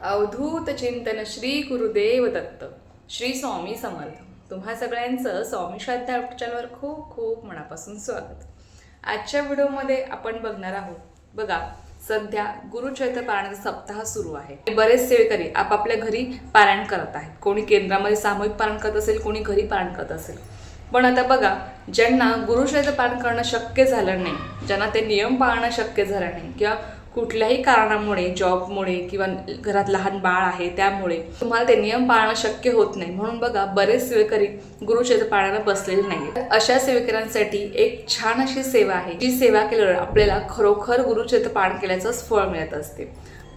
अवधूत चिंतन श्री गुरुदेव दत्त. श्री स्वामी समर्थ. तुम्हा सगळ्यांचं स्वामी श्रद्धा चॅनलवर खूप खूप मनापासून स्वागत. आजच्या व्हिडिओमध्ये आपण बघणार आहोत बघा सध्या गुरुचैत्र पारायणाचा सप्ताह सुरू आहे. बरेच सेवेकरी आपापल्या घरी पारायण करत आहेत. कोणी केंद्रामध्ये सामूहिक पारायण करत असेल कोणी घरी पारायण करत असेल. पण आता बघा ज्यांना गुरुचैत्र पालन करणं शक्य झालं नाही ज्यांना ते नियम पाळणं शक्य झालं नाही किंवा कुठल्याही कारणामुळे जॉबमुळे किंवा घरात लहान बाळ आहे त्यामुळे तुम्हाला ते नियम पाळणं शक्य होत नाही. म्हणून बघा बरेच सेवेकरी गुरुक्षेत्र पाळायला बसलेले नाही अशा सेवेकऱ्यांसाठी एक छान अशी सेवा आहे जी सेवा केल्यावर आपल्याला खरोखर गुरुक्षेत्र पाळण केल्याचंच फळ मिळत असते.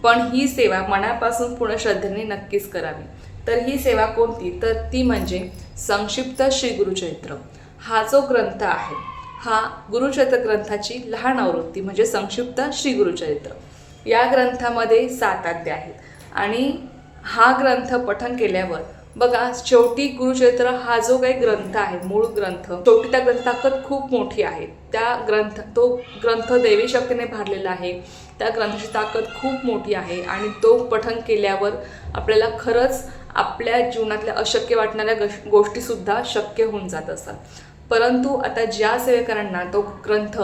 पण ही सेवा मनापासून पूर्ण श्रद्धेने नक्कीच करावी. तर ही सेवा कोणती? तर ती म्हणजे संक्षिप्त श्री गुरुचरित्र हा जो ग्रंथ आहे हा गुरुचरित्र ग्रंथाची लहान आवृत्ती म्हणजे संक्षिप्त श्री गुरुचरित्र या ग्रंथामध्ये सात अध्याय आहेत. आणि हा ग्रंथ पठन केल्यावर बघा शेवटी गुरुचरित्र हा जो काही ग्रंथ आहे मूळ ग्रंथ शेवटी त्या ग्रंथाकत खूप मोठी आहे. त्या ग्रंथ तो ग्रंथ देवी शक्तीने भरलेला आहे. त्या ग्रंथाची ताकद खूप मोठी आहे आणि तो पठन केल्यावर आपल्याला खरंच आपल्या जीवनातल्या अशक्य वाटणाऱ्या गोष्टीसुद्धा शक्य होऊन जात असतात. परंतु आता ज्या सेवेकरांना तो ग्रंथ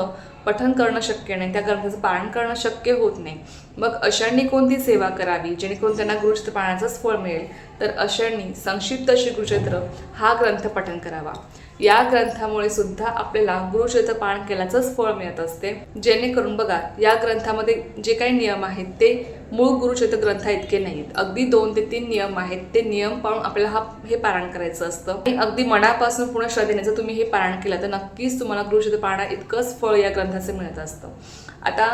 पठन करणं शक्य नाही त्या ग्रंथाचं पालन करणं शक्य होत नाही मग अशांनी कोणती सेवा करावी जेणेकरून त्यांना गुरुचरित्र पाळण्याचंच फळ मिळेल? तर अशांनी संक्षिप्त श्री गुरुचरित्र हा ग्रंथ पठन करावा. या ग्रंथामुळे सुद्धा आपल्याला गुरुचरित्र पान केल्याचंच फळ मिळत असते. जेणेकरून बघा या ग्रंथामध्ये जे काही नियम आहेत ते मूळ गुरुचरित्र ग्रंथा इतके नाहीत. अगदी दोन ते तीन नियम आहेत. ते नियम पाळून आपल्याला हा हे पारायण करायचं असतं. आणि अगदी मनापासून पूर्ण श्रद्धेने जर तुम्ही हे पारायण केलं तर नक्कीच तुम्हाला गुरुचरित्र पाळणा इतकंच फळ या ग्रंथाचे मिळत असतं. आता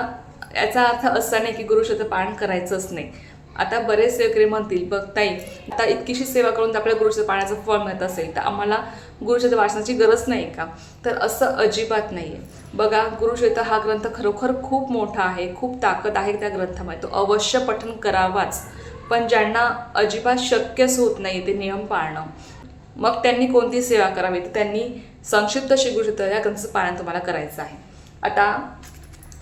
याचा अर्थ असा नाही की गुरुचरित्र पारायण करायचंच नाही. आता बरेच सेवकरी म्हणतील बघ ताई आता इतकीशी सेवा करून आपल्या गुरुच्या पाण्याचं फळ मिळत असेल तर आम्हाला गुरुचरित्र वाचनाची गरज नाही का? तर असं अजिबात नाही आहे बघा गुरुचरित्र हा ग्रंथ खरोखर खूप मोठा आहे खूप ताकद आहे त्या ग्रंथामध्ये. तो अवश्य पठन करावाच. पण ज्यांना अजिबात शक्यच होत नाही ते नियम पाळणं. मग त्यांनी कोणती सेवा करावी? तर त्यांनी संक्षिप्त श्री गुरुचरित्र या ग्रंथाचं पालन तुम्हाला करायचं आहे. आता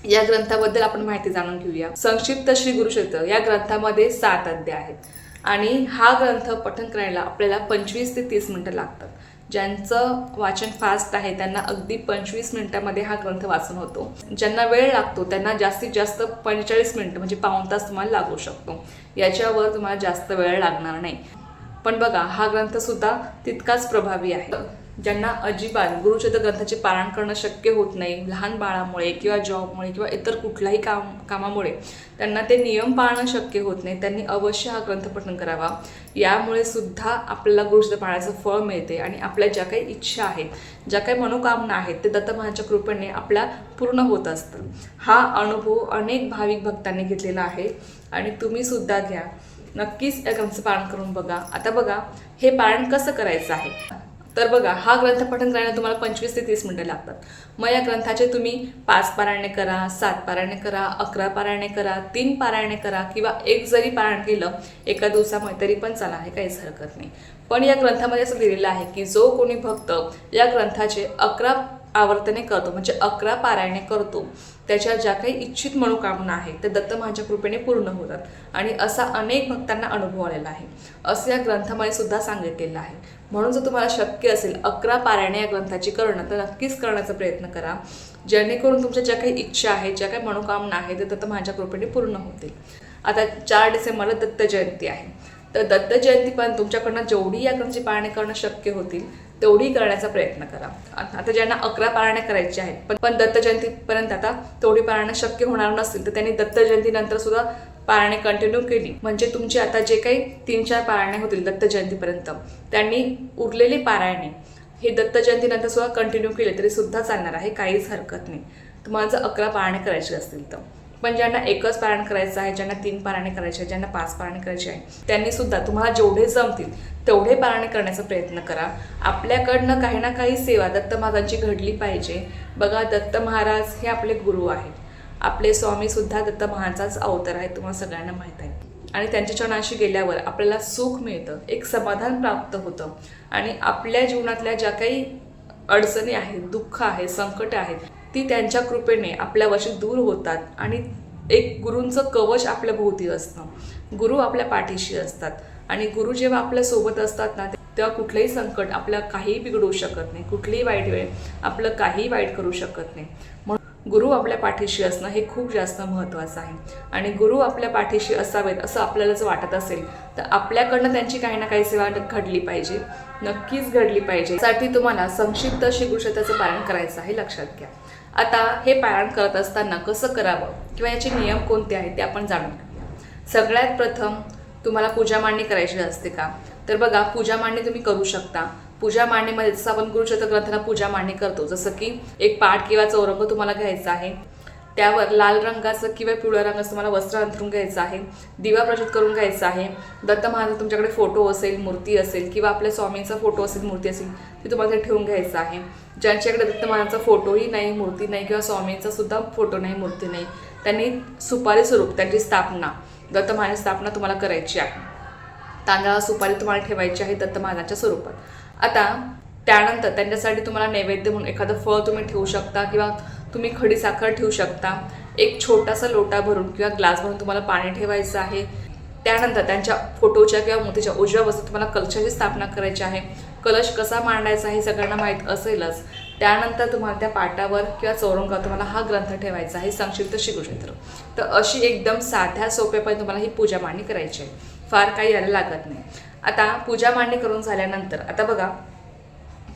या ग्रंथाबद्दल आपण माहिती जाणून घेऊया. संक्षिप्त श्री गुरुक्षेत्र या ग्रंथामध्ये सात अध्याय आहेत. आणि हा ग्रंथ पठन करायला आपल्याला पंचवीस ते तीस मिनिटं लागतात. ज्यांचं वाचन फास्ट आहे त्यांना अगदी पंचवीस मिनिटामध्ये हा ग्रंथ वाचन होतो. ज्यांना वेळ लागतो त्यांना जास्तीत जास्त पंचेचाळीस मिनिटं म्हणजे पाऊण तास तुम्हाला लागू शकतो. याच्यावर तुम्हाला जास्त वेळ लागणार नाही. पण बघा हा ग्रंथ सुद्धा तितकाच प्रभावी आहे. ज्यांना अजिबात गुरुचरित्र ग्रंथाचे पारायण करणं शक्य होत नाही लहान बाळामुळे किंवा जॉबमुळे किंवा इतर कुठल्याही काम कामामुळे त्यांना ते नियम पाळणं शक्य होत नाही. त्यांनी अवश्य हा ग्रंथ पठण करावा. यामुळे सुद्धा आपल्याला गुरुचरित्र पाळण्याचं फळ मिळते आणि आपल्या ज्या काही इच्छा आहेत ज्या काही मनोकामना आहेत ते दत्तमहाच्या कृपेने आपल्या पूर्ण होत असतं हा अनुभव अनेक भाविक भक्तांनी घेतलेला आहे आणि तुम्ही सुद्धा घ्या. नक्कीच या ग्रंथाचं पारण करून बघा. आता बघा हे पारण कसं करायचं आहे? तर बघा हा ग्रंथ पठण करायला तुम्हाला पंचवीस ते तीस मिनटं लागतात. मग या ग्रंथाचे तुम्ही पाच पारायणे करा सात पारायणे करा अकरा पारायणे करा तीन पारायणे करा किंवा एक जरी पारायण केलं एका दिवसामध्ये तरी पण चाला आहे काहीच हरकत नाही. पण या ग्रंथामध्ये असं दिलेलं आहे की जो कोणी भक्त या ग्रंथाचे अकरा आवर्तने करतो म्हणजे अकरा पारायणे करतो त्याच्या ज्या काही इच्छित मनोकामना आहेत त्या दत्त महाच्या कृपेने पूर्ण होतात. आणि असा अनेक भक्तांना अनुभव आलेला आहे. असं या ग्रंथामध्ये सुद्धा सांगितलेलं आहे. म्हणून जर तुम्हाला शक्य असेल अकरा पारायणे या ग्रंथाची करणं तर नक्कीच करण्याचा प्रयत्न करा. जेणेकरून तुमच्या ज्या काही इच्छा आहेत ज्या काही मनोकामना आहेत त्या दत्त माझ्या कृपेने पूर्ण होतील. आता चार डिसेंबरला दत्त जयंती आहे. तर दत्त जयंती पण तुमच्याकडनं जेवढी या ग्रंथाची पाळणे करणं शक्य होतील तेवढी करण्याचा प्रयत्न करा. आता ज्यांना अकरा पाळणे करायचे आहेत पण पण दत्त जयंतीपर्यंत आता तेवढी पाळणं शक्य होणार नसतील तर त्यांनी दत्त जयंतीनंतर सुद्धा पाळणे कंटिन्यू केली. म्हणजे तुमचे आता जे काही तीन चार पाळणे होतील दत्त जयंतीपर्यंत त्यांनी उरलेली पारायणे हे दत्त जयंतीनंतर सुद्धा कंटिन्यू केले तरी सुद्धा चालणार आहे काहीच हरकत नाही. तुम्हाला जर अकरा पाळणे करायची असतील तर. पण ज्यांना एकच पारायण करायचं आहे ज्यांना तीन पारायणे करायचे आहे ज्यांना पाच पारायणे करायचे आहे त्यांनी सुद्धा तुम्हाला जेवढे जमतील तेवढे पारायण करण्याचा प्रयत्न करा. आपल्याकडनं काही ना काही सेवा दत्त महाराजांची घडली पाहिजे. बघा दत्त महाराज हे आपले गुरु आहेत. आपले स्वामी सुद्धा दत्त महाराजाच अवतार आहे तुम्हाला सगळ्यांना माहीत आहे. आणि त्यांच्या चरणाशी गेल्यावर आपल्याला सुख मिळतं एक समाधान प्राप्त होतं. आणि आपल्या जीवनातल्या ज्या काही अडचणी आहेत दुःख आहे संकट आहेत ती त्यांच्या कृपेने आपल्या दूर होतात आणि एक गुरूंचं कवच आपल्या भोवती असतं. गुरु आपल्या पाठीशी असतात. आणि गुरु जेव्हा आपल्यासोबत असतात ना तेव्हा कुठलंही संकट आपल्या काहीही बिघडवू शकत नाही. कुठलीही वाईट वेळ आपलं काहीही वाईट करू शकत नाही. म्हणून गुरु आपल्या पाठीशी असणं हे खूप जास्त महत्त्वाचं आहे. आणि गुरु आपल्या पाठीशी असावेत असं आपल्याला जर वाटत असेल तर आपल्याकडनं त्यांची काही ना काही सेवा घडली पाहिजे. नक्कीच घडली पाहिजे. साठी तुम्हाला संक्षिप्त अशी गुरुशताचं पालन करायचं आहे. लक्षात घ्या. आता हे पारायण करत असताना कसं करावं? किंवा याचे नियम कोणते आहेत ते आपण जाणून घेऊया. सगळ्यात प्रथम तुम्हाला पूजा मांडणी करायची असते का? तर बघा पूजा मांडणी तुम्ही करू शकता. पूजा मांडणीमध्ये जसं आपण गुरुचरित्र ग्रंथाला पूजा मांडणी करतो जसं की एक पाठ किंवा चौरंग तुम्हाला घ्यायचा आहे. त्यावर लाल रंगाचं किंवा पिवळ्या रंगाचं तुम्हाला वस्त्र अंथरून घ्यायचं आहे. दिवा प्रज्वलित करून घ्यायचा आहे. दत्त महाराज तुमच्याकडे फोटो असेल मूर्ती असेल किंवा आपल्या स्वामींचा फोटो असेल मूर्ती असेल ती तुम्हाला ते ठेवून घ्यायचं आहे. ज्यांच्याकडे दत्त फोटोही नाही मूर्ती नाही किंवा स्वामींचा सुद्धा फोटो नाही मूर्ती नाही त्यांनी सुपारी स्वरूप त्यांची स्थापना दत्त स्थापना तुम्हाला करायची आहे. तांदळा सुपारी तुम्हाला ठेवायची आहे दत्तमानाच्या स्वरूपात. आता त्यानंतर त्यांच्यासाठी तुम्हाला नैवेद्य म्हणून एखादं फळ तुम्ही ठेवू शकता किंवा तुम्ही खडी साखर ठेवू शकता. एक छोटासा लोटा भरून किंवा ग्लास भरून तुम्हाला पाणी ठेवायचं आहे. त्यानंतर त्यांच्या फोटोच्या किंवा मोतीच्या उजव्या वस्तू तुम्हाला कलशाची स्थापना करायची आहे. कलश कसा मांडायचा हे सगळ्यांना माहीत असेलच. त्यानंतर तुम्हाला त्या पाटावर किंवा चौरंगावर तुम्हाला हा ग्रंथ ठेवायचा आहे संक्षिप्त शिगुक्षेत्र तर अशी एकदम साध्या सोप्यापणे तुम्हाला ही पूजा मांडणी करायची आहे. फार काही यायला लागत नाही. आता पूजा मांडणी करून झाल्यानंतर आता बघा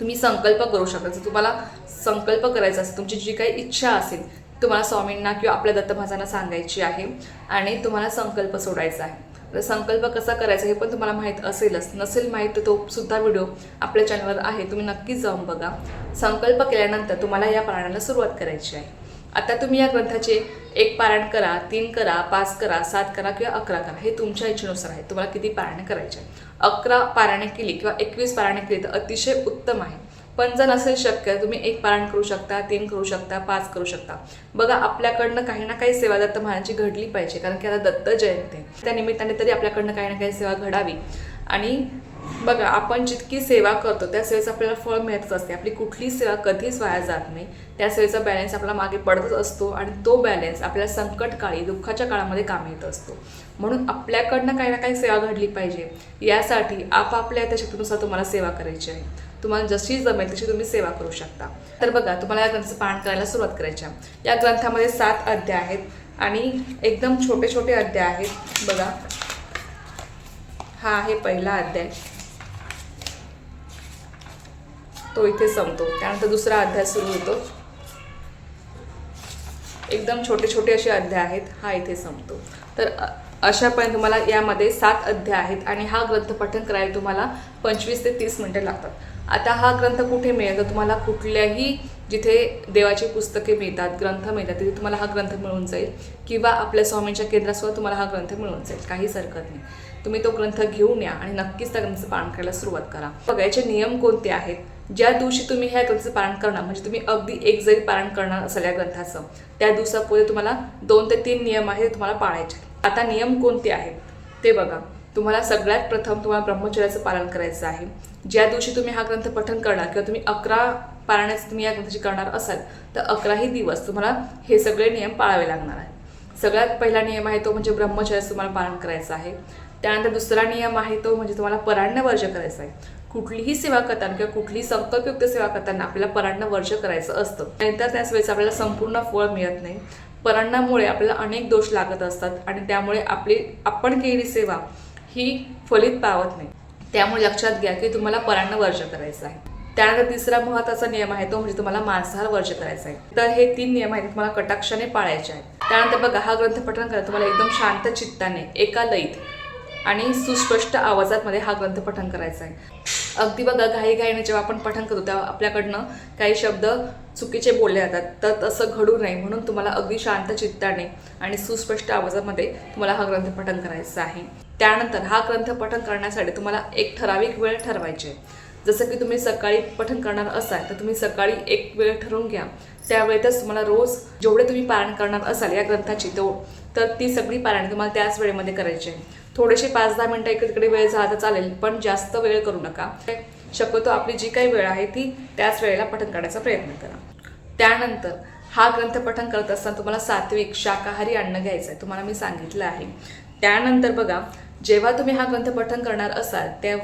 तुम्ही संकल्प करू शकता. जर तुम्हाला संकल्प करायचा असेल तुमची जी काही इच्छा असेल तुम्हाला स्वामींना किंवा आपल्या दत्तभाजांना सांगायची आहे आणि तुम्हाला संकल्प सोडायचा आहे. तर संकल्प कसा करायचा हे पण तुम्हाला माहीत असेलच. नसेल माहीत तर तो सुद्धा व्हिडिओ आपल्या चॅनलवर आहे. तुम्ही नक्कीच जाऊन बघा. संकल्प केल्यानंतर तुम्हाला या पारायणाला सुरुवात करायची आहे. आता तुम्ही या ग्रंथाचे एक पारायण करा तीन करा पाच करा सात करा किंवा अकरा करा. हे तुमच्या इच्छेनुसार आहे. तुम्हाला किती पारायण करायचे आहे. अकरा पारायणे केली किंवा एकवीस पारायणे केली तर अतिशय उत्तम आहे. पण जर नसेल शक्य तुम्ही एक पारायण करू शकता तीन करू शकता पाच करू शकता. बघा आपल्याकडनं काही ना काही सेवा दत्त महाराजांची घडली पाहिजे कारण की आता दत्त जयंती त्या निमित्ताने तरी आपल्याकडनं काही ना काही सेवा घडावी. आणि बघा आपण जितकी सेवा करतो त्या सेवेचं आपल्याला फळ मिळतच असते. आपली कुठली सेवा कधीच वाया जात नाही. त्या सेवेचा बॅलन्स आपला मागे पडतच असतो आणि तो बॅलन्स आपल्या संकटकाळी दुःखाच्या काळामध्ये काम येत असतो. म्हणून आपल्याकडनं काही ना काही सेवा घडली पाहिजे. यासाठी आपापल्या त्या शक्तीनुसार तुम्हाला सेवा करायची आहे. तुम्हाला जशी जमेल तशी तुम्ही सेवा करू शकता. तर बघा तुम्हाला या ग्रंथाचं पाठ करायला सुरुवात करायच्या या ग्रंथामध्ये सात अध्याय आहेत आणि एकदम छोटे छोटे अध्याय आहेत. बघा. हा आहे पहिला अध्याय. तो इथे संपतो. त्यानंतर दुसरा अध्याय सुरू होतो. एकदम छोटे छोटे असे अध्याय आहेत. हा इथे संपतो. तर अशापर्यंत तुम्हाला यामध्ये सात अध्याय आहेत आणि हा ग्रंथ पठण करायला तुम्हाला पंचवीस ते तीस मिनटं लागतात. आता हा ग्रंथ कुठे मिळेल? तर तुम्हाला कुठल्याही जिथे देवाची पुस्तके मिळतात ग्रंथ मिळतात तिथे तुम्हाला हा ग्रंथ मिळून जाईल. किंवा आपल्या स्वामींच्या केंद्रासुद्धा तुम्हाला हा ग्रंथ मिळून जाईल. काहीच हरकत नाही. तुम्ही तो ग्रंथ घेऊन या आणि नक्कीच त्या ग्रंथाचं पालन करायला सुरुवात करा. बघायचे नियम कोणते आहेत? ज्या दिवशी तुम्ही ह्या ग्रंथाचं पालन करणार म्हणजे तुम्ही अगदी एक जरी पारण करणार असाल या ग्रंथाचं त्या दिवसापुढे तुम्हाला दोन ते तीन नियम आहेत तुम्हाला पाळायचे आता नियम कोणते आहेत? ते बघा. तुम्हाला सगळ्यात प्रथम तुम्हाला ब्रह्मचर्याचं पालन करायचं आहे. ज्या दिवशी तुम्ही हा ग्रंथ पठन करणार किंवा तुम्ही अकरा पाळण्याचं तुम्ही या ग्रंथाची करणार असाल तर अकराही दिवस तुम्हाला हे सगळे नियम पाळावे लागणार आहे सगळ्यात पहिला नियम आहे तो म्हणजे ब्रह्मचर्याचं तुम्हाला पालन करायचं आहे. त्यानंतर दुसरा नियम आहे तो म्हणजे तुम्हाला पराण्य वर्ज करायचं आहे. कुठलीही सेवा करताना किंवा कुठलीही संकल्पयुक्त सेवा करताना आपल्याला पराण्य वर्ज करायचं असतं. नंतर त्याच वेळेस आपल्याला संपूर्ण फळ मिळत नाही. परांनामुळे आपल्याला अनेक दोष लागत असतात आणि त्यामुळे आपली आपण केलेली सेवा ही फलित पावत नाही. त्यामुळे लक्षात घ्या की तुम्हाला परांना वर्ज करायचं आहे. त्यानंतर तिसरा महत्त्वाचा नियम आहे तो म्हणजे तुम्हाला मांसाहार वर्ज करायचा आहे. तर हे तीन नियम आहेत तुम्हाला कटाक्षाने पाळायचे आहेत. त्यानंतर बघा हा ग्रंथ पठण करा तुम्हाला एकदम शांत चित्ताने एका लईत आणि सुस्पष्ट आवाजामध्ये हा ग्रंथ पठण करायचा आहे. अगदी बघा घाई घाईने जेव्हा आपण पठण करतो तेव्हा आपल्याकडनं काही शब्द चुकीचे बोलले जातात. तर तसं घडू नये म्हणून तुम्हाला अगदी शांत चित्ताने आणि सुस्पष्ट आवाजामध्ये तुम्हाला हा ग्रंथ पठण करायचा आहे. त्यानंतर हा ग्रंथ पठण करण्यासाठी तुम्हाला एक ठराविक वेळ ठरवायची जसं की तुम्ही सकाळी पठण करणार असाल तर तुम्ही सकाळी एक वेळ ठरवून घ्या. त्यावेळेतच तुम्हाला रोज जेवढे तुम्ही पारायण करणार असाल या ग्रंथाची तो तर ती सगळी पारायण तुम्हाला त्याच वेळेमध्ये करायची आहे. थोडेसे पाच दहा मिनटं इकडे तिकडे वेळ झाला तर चालेल पण जास्त वेळ करू नका. शक्यतो आपली जी काही वेळ आहे ती त्याच वेळेला पठण करण्याचा प्रयत्न करा. त्यानंतर हा ग्रंथ पठण करत असताना तुम्हाला सात्विक शाकाहारी अन्न घ्यायचं आहे तुम्हाला मी सांगितलं आहे. त्यानंतर बघा जेव्हा तुम्ही हा ग्रंथ पठण करणार असाल त्या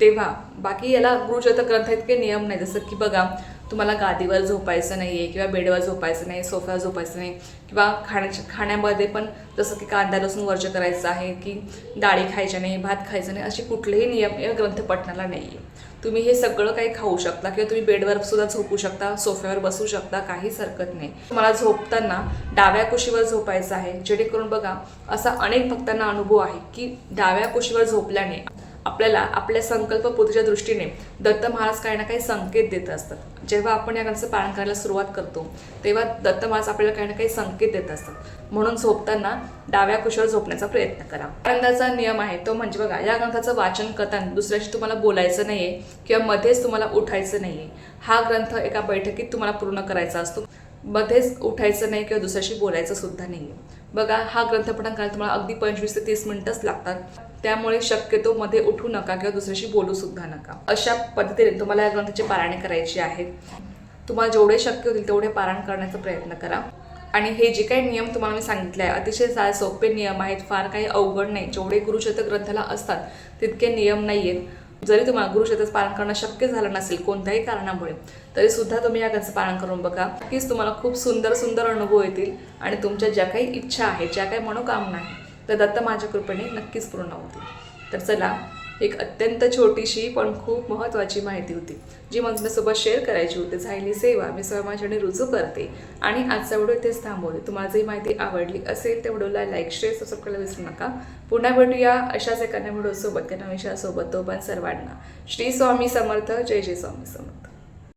तेव्हा बाकी याला गुरुजत ग्रंथ इतके नियम नाही जसं की बघा तुम्हाला गादीवर झोपायचं नाही आहे किंवा बेडवर झोपायचं नाही सोफ्यावर झोपायचं नाही किंवा खाण्याच्या खाण्यामध्ये पण जसं की कांदा लसूण वर्ज करायचं आहे की डाळी खायच्या नाही भात खायचं नाही असे कुठलेही नियम या ग्रंथ पठणाला नाही आहे तुम्ही हे सगळं काही खाऊ शकता किंवा तुम्ही बेडवर सुद्धा झोपू शकता सोफ्यावर बसू शकता काहीच हरकत नाही. तुम्हाला झोपताना डाव्या कुशीवर झोपायचं आहे जेणेकरून बघा असा अनेक भक्तांना अनुभव आहे की डाव्या कुशीवर झोपल्याने आपल्याला आपल्या संकल्पपूर्तीच्या दृष्टीने दत्त महाराज काही ना काही संकेत देत असतात. जेव्हा आपण या ग्रंथाचं पालन करायला सुरुवात करतो तेव्हा दत्त महाराज आपल्याला काही ना काही संकेत देत असतात. म्हणून झोपताना डाव्या कुशावर झोपण्याचा प्रयत्न करा. आनंदाचा नियम आहे तो म्हणजे बघा या ग्रंथाचं वाचन करताना दुसऱ्याशी तुम्हाला बोलायचं नाहीये किंवा मध्येच तुम्हाला उठायचं नाही आहे हा ग्रंथ एका बैठकीत तुम्हाला पूर्ण करायचा असतो. मध्येच उठायचं नाही किंवा दुसऱ्याशी बोलायचं सुद्धा नाही बघा हा ग्रंथ पठण करायला तुम्हाला अगदी पंचवीस ते तीस मिनिटच लागतात. त्यामुळे शक्यतो मध्ये उठू नका किंवा दुसऱ्याशी बोलू सुद्धा नका. अशा पद्धतीने तुम्हाला या ग्रंथाची पारायण करायची आहेत तुम्हाला जेवढे शक्य होतील तेवढे पारायण करण्याचा प्रयत्न करा. आणि हे जे काही नियम तुम्हाला मी सांगितले आहे अतिशय सा सोपे नियम आहेत फार काही अवघड नाही. जेवढे गुरुशतक ग्रंथाला असतात तितके नियम नाही आहेत जरी तुम्हाला गुरुशतक पालन करणं शक्य झालं नसेल कोणत्याही कारणामुळे तरी सुद्धा तुम्ही या ग्रंथाचं पालन करून बघा. नक्कीच तुम्हाला खूप सुंदर सुंदर अनुभव येतील. आणि तुमच्या ज्या काही इच्छा आहेत ज्या काही मनोकामना आहेत तर दत्त माझ्या कृपेने नक्कीच पूर्ण होतील. तर चला एक अत्यंत छोटीशी पण खूप महत्त्वाची माहिती होती जी मला शेअर करायची होती. झालेली सेवा मी स्वयंमाच्याने रुजू करते. आणि आजचा व्हिडिओ इथेच थांबवते. तुम्हाला जी माहिती आवडली असेल त्या व्हिडिओला लाईक शेअर सबस्क्राईब करायला विसरू नका. पुन्हा भेटूया अशाच एखाद्या व्हिडिओसोबत एका विषयासोबत. तो पण सर्वांना. श्री स्वामी समर्थ. जय जय स्वामी समर्थ.